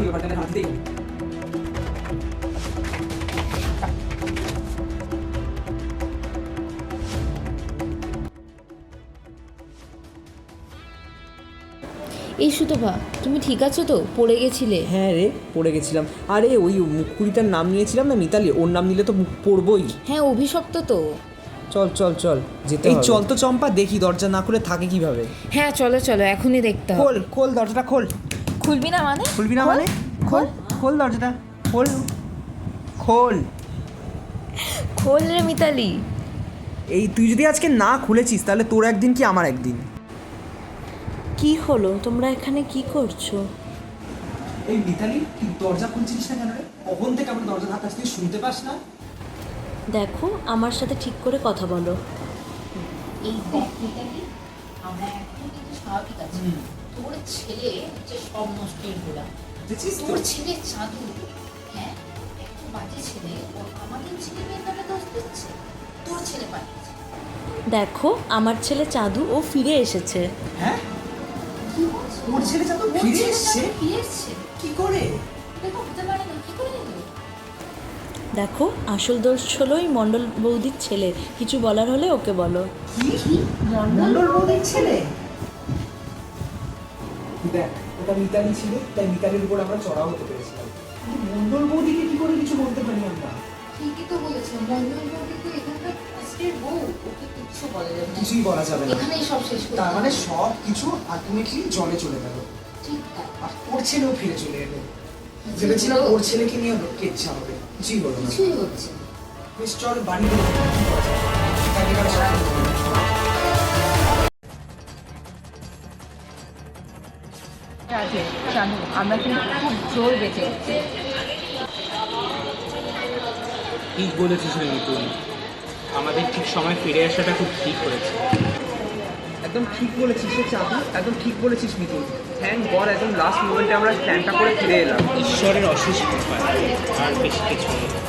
কি ব্যাপারটা হাত দিই এই সুতোভা তুমি ঠিক আছো তো? পড়ে গেছিলে। হ্যাঁ রে পড়ে গেছিলাম। আরে ওই মুখপুরিটার নাম নিয়েছিলাম না মিতালি? ওর নাম নিলে তো মুখ পড়বই। হ্যাঁ অভিশপ্ত তো। চল চল চল যেতে এই চল তো চম্পা দেখি দরজা না খুলে থাকে কীভাবে। হ্যাঁ চলো চলো এখনই দেখতে হবে। খোল খোল দরজাটা খোল। খুলবি না মানে? খুলবি না মানে? খোল। খোল দরজাটা। খোল। খোল। খোল রে মিতালি। এই তুই যদি আজকে না খুলেছিস তাহলে তোর একদিন কি আমার একদিন? কি হলো? তোমরা এখানে কি করছ? এই মিতালি তুই দরজা খুলছিস না কেন রে? কখন থেকে আমরা দরজা ধাক্কাস তুই শুনতে পাস না? দেখো আমার সাথে ঠিক করে কথা বলো। এই দেখ মিতালি আমরা এখন কিন্তু স্বাভাবিক আছি। তোর ছেলে হচ্ছে সব নষ্টের গোড়া তোর ছেলে চাঁদু হ্যাঁ? এত বাজে ছেলে ও আমাদের ছেলে মেয়ের নামে দোষ দিচ্ছে। তোর ছেলে পাঠিয়েছে। দেখো আমার ছেলে চাঁদু ও ফিরে এসেছে। হ্যাঁ? তোর ছেলে চাঁদু ফিরে এসছে? ফিরে এসছে কি করে? তো হতে পারে না কি করে দেখো আসল দোষ হলো এই মণ্ডল বৌদির ছেলে। কিছু বলার হলে ওকে বলো। কি? মন্ডল বৌদির ছেলে? দেখ ওটা মিতালি ছিল তাই মিতালির উপর আমরা চড়াও হতে পেরেছিলাম। কিন্তু মন্ডল বৌদিকে কি করে কিছু বলতে পারি আমরা? ঠিকই তো বলেছে মন্ডল বৌদি তো এখানকার ফার্স্টের বউ ওকে কিচ্ছু বলা যাবে কিছুই বলা যাবে না। এখানেই সব শেষ তার। মানে সব কিছু আলটিমেটলি জলে চলে গেল। ঠিক তাই। আর ওর ছেলেও ফিরে চলে এলো। ভেবেছিলাম ওর ছেলেকে নিয়ে কেচ্ছা হবে। কিছুই হলো না। কিছুই হচ্ছে। বেশ চল বাড়ি আছে জানো আমরা কিন্তু খুব জোর বেঁচে গেছি। ঠিক বলেছিস মিতুল আমাদের ঠিক সময় ফিরে আসাটা খুব ঠিক হয়েছে। একদম ঠিক বলেছিস রে চাঁদু একদম ঠিক বলেছিস মিতুল থ্যাংক গড একদম লাস্ট মোমেন্টে আমরা প্ল্যানটা করে ফিরে এলাম। ঈশ্বরের অশেষ কৃপা আর বেশি কিছু নেই।